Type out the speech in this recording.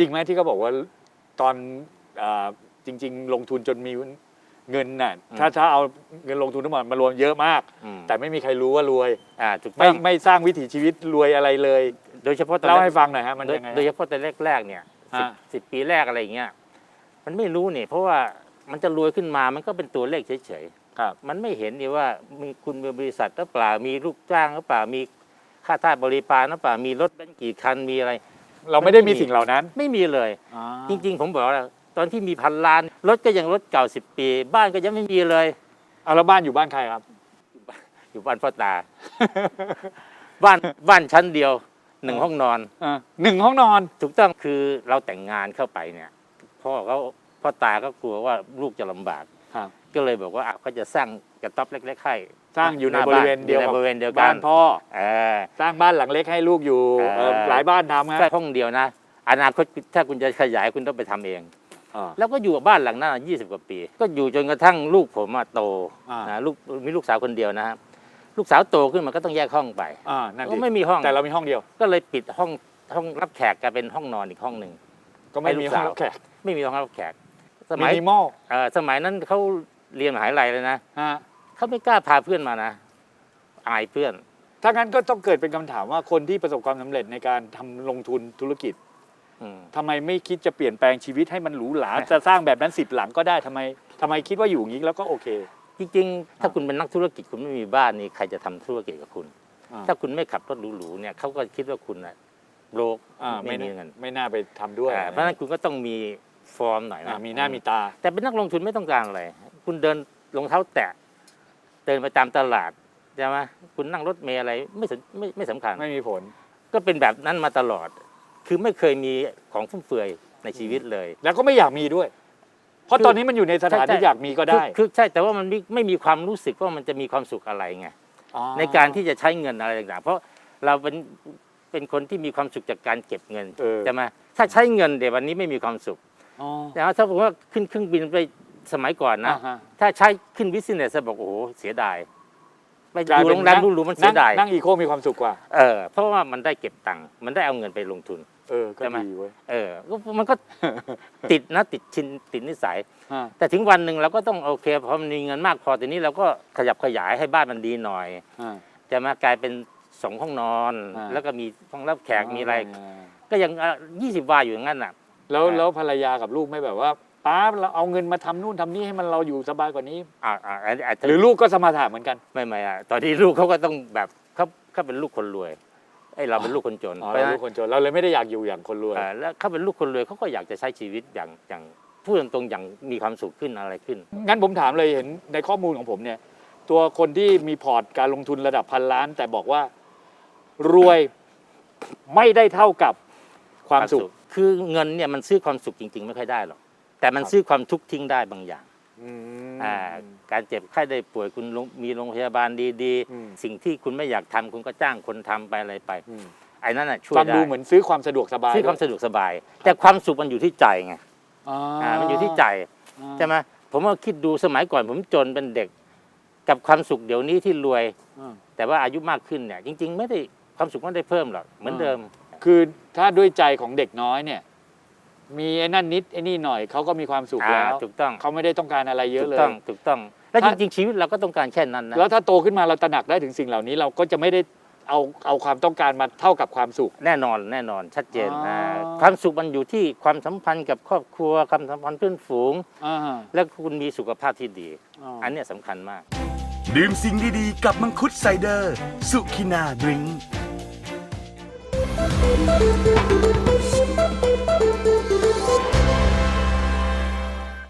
จริงไหมที่เขาบอกว่าตอนอาจริง ๆ ลงทุนจนมีเงินน่ะอืมถ้าถ้าเอาเงินลงทุนทั้งหมดมารวมเยอะมาก อืมแต่ไม่มีใครรู้ว่ารวย อ่าถูกต้ไม่องไม่สร้างวิถีชีวิตรวยอะไรเลยโดยเฉพาะตอนเล่าแรกให้ฟังหน่อยฮะมันโดยยังไงโดยเฉพาะแต่แรกๆเนี่ยสิบฮะสิบปีแรกอะไรอย่างเงี้ยมันไม่รู้นี่เพราะว่ามันจะรวยขึ้นมามันก็เป็นตัวเลขเฉยครับ ๆมันไม่เห็นนี่ว่ามีคุณมีบริษัทหรือเปล่ามีลูกจ้างหรือเปล่ามีค่าท่าบริการหรือเปล่ามีรถเป็นกี่คันมีอะไร เราไม่ได้มีสิ่งเหล่านั้น ไม่มีเลย จริง ๆ ผมบอกแล้วตอนที่มีพันล้านรถก็ยังรถเก่าสิบปี บ้านก็ยังไม่มีเลยเอาแล้วบ้านอยู่บ้านใครครับ อยู่บ้านพ่อตา บ้านบ้านชั้นเดียวหนึ่งอ๋อห้องนอนอ่าหนึ่งห้องนอนถูกต้องคือเราแต่งงานเข้าไปเนี่ยพ่อเขาพ่อตาก็กลัวว่าลูกจะลำบากครับก็เลยบอกว่าอะก็จะสร้างกระต๊อบเล็กๆให้ สร้างอยู่ในหบริเวณเดียวอยู่กับในบริเวณเดียวกับ้านนพ่อเออสร้างบ้านหลังเล็กให้ลูกอยู่เออเออหลายบ้านทำฮะแค่ห้องเดียวนะ อนาคตถ้าคุณจะขยายคุณต้องไปทำเองอ่าแล้วก็อยู่กับบ้านหลังนั้นยี่สิบกว่าปี ก็อยู่จนกระทั่งลูกผมอะโตอ่านนะลูกมีลูกสาวคนเดียวนะครับลูกสาวโตขึ้นมันก็ต้องแยกห้องไปอ่านั่นก็ดิไม่มีห้องแต่เรามีห้องเดียว ก็เลยปิดห้องห้องรับแขกกลายเป็นห้องนอนอีกห้องหนึ่งก็ไม่มีให้ลูกห้องสาวรับแขกไม่มีห้องรับแขกสมิมัยนิมอลเอ่อสมัยนั้นเขาเรียนมหาวิทยาลัยเลยนะฮะ เขาไม่กล้าพาเพื่อนมานะ อายเพื่อน ถ้างั้นก็ต้องเกิดเป็นคำถามว่าคนที่ประสบความสำเร็จในการทำลงทุนธุรกิจอืม ทำไมไม่คิดจะเปลี่ยนแปลงชีวิตให้มันหรูหรา จะสร้างแบบนั้นสิบหลังก็ได้ทำไมทำไมคิดว่าอยู่อย่างนี้แล้วก็โอเค จริงๆ ถ้าคุณเป็นนักธุรกิจคุณไม่มีบ้านนี่ใครจะทำธุรกิจกับคุณ อ่า ถ้าคุณไม่ขับรถหรูๆเนี่ยเขาก็คิดว่าคุณน่ะโลกอ่าไม่ไม่มีน่าเงินไม่น่าไปทำด้วยอ่าเพราะฉะนั้นคุณก็ต้องมีฟอร์มหน่อยอ่านะมีหน้ามีตา แต่เป็นนักลงทุนไม่ต้องการอะไร คุณเดินรองเท้าแตะเดินไปตามตลาดใช่ไหมคุณนั่งรถเมล์อะไรไม่สนไม่ไม่สำคัญ ไม่มีผล ก็เป็นแบบนั้นมาตลอด คือไม่เคยมีของฟุ่มเฟือยในชีวิตเลย แล้วก็ไม่อยากมีด้วย เพราะคือตอนนี้มันอยู่ในสถานใช่ที่ใช่อยากมีก็ได้คือคือใช่แต่ว่ามันไม่ไม่มีความรู้สึกว่ามันจะมีความสุขอะไรไงอ๋อในการที่จะใช้เงินอะไรต่างๆ เพราะเราเป็นเป็นคนที่มีความสุขจากการเก็บเงินเออ ใช่ไหมถ้าใช้เงินเดี๋ยววันนี้ไม่มีความสุข อ๋อ แต่ว่าถ้าผมว่าขึ้นเครื่องบินไป สมัยก่อนนะ อ่าฮะ ถ้าใช้ขึ้นบิสเนสบอกโอ้โหเสียดายไปกลายดูเป็โรงแรมหรูๆมันเสียดายนั่งอีโคมีความสุขกว่า เออเพราะว่ามันได้เก็บตังค์มันได้เอาเงินไปลงทุน เออ ก็ใช่ไหม ดีเว้ยเออก็มันก็ ติดนะติดชินติดนิสัย ฮะแต่ถึงวันหนึ่งเราก็ต้องโอเคพอมันมีเงินมากพอทีนี้เราก็ขยับขยายให้บ้านมันดีหน่อย ฮะ จะมากลายเป็นสองห้องนอน อ่า แล้วก็มีห้องรับแขกมีอะไรก็ยังยี่สิบวาอยู่อย่างนั้นน่ะ แล้วอ่าแล้วภรรยากับลูกไม่แบบว่า ป้าเราเอาเงินมาทำนู่นทำนี่ให้มันเราอยู่สบายกว่านี้อ่าอ่าอันนี้อาจจะหรือลูกก็สมาธิเหมือนกันไม่ไม่อะตอนนี้ลูกเขาก็ต้องแบบเขาเขาเป็นลูกคนรวยไอ้เราเป็นลูกคนจนอ๋อเพราะเราฉะนั้ลูนกคนจนเราเลยไม่ได้อยากอยู่อย่างคนรวยเอ่อแล้วเขาเป็นลูกคนรวยเขาก็อยากจะใช้ชีวิตอย่างอย่างพูดตรงๆอย่างมีความสุขขึ้นอะไรขึ้น งั้นผมถามเลยเห็นในข้อมูลของผมเนี่ย ตัวคนที่มีพอร์ตการลงทุนระดับพันล้าน แต่บอกว่า รวยไม่ได้เท่ากับความสุข คือเงินเนี่ยมันซื้อความสุขจริง ๆ ไม่ค่อยได้หรอก แต่มันครับซื้อความทุกข์ทิ้งได้บางอย่างอืมอ่าการเจ็บไข้ได้ป่วยคุณลงมีโรงพยาบาลดีอืมๆสิ่งที่คุณไม่อยากทำคุณก็จ้างคนทำไปอะไรไปอืมไอ้นั่นน่ะช่วยฟังได้ดูเหมือนซื้อความสะดวกสบายซื้อความด้วยสะดวกสบาย แต่ความสุขมันอยู่ที่ใจไงอ่าอ่ามันอยู่ที่ใจใช่ไหมผมว่าคิดดูสมัยก่อนผมจนเป็นเด็ก กับความสุขเดี๋ยวนี้ที่รวยอ่าแต่ว่าอายุมากขึ้นเนี่ย จริง ๆ ไม่ได้ความสุขไม่ได้เพิ่มหรอกเหมือนเดิม คือถ้าด้วยใจของเด็กน้อยเนี่ย มีไอ้นั่นนิดไอ้นี่หน่อยเขาก็มีความสุขอ่าแล้วถูกต้องเขาไม่ได้ต้องการอะไรเยอะถูเลกย ต้องถูกต้อง และจถ้า ริงๆ ชีวิตเราก็ต้องการแค่นั้นนะแล้วถ้าโตขึ้นมาเราตระหนักได้ถึงสิ่งเหล่านี้เราก็จะไม่ได้เอาเอาความต้องการมาเท่ากับความสุข แน่นอนแน่นอนชัดเจนอ๋ออ่าความสุขมันอยู่ที่ความสัมพันธ์กับครอบครัวความสัมพันธ์เพื่อนฝูง อ่าและคุณมีสุขภาพที่ดีอ๋ออันเนี้ยสำคัญมาก ดื่มสิ่งดีๆ กับมังคุดไซเดอร์ สุขินาดริงก์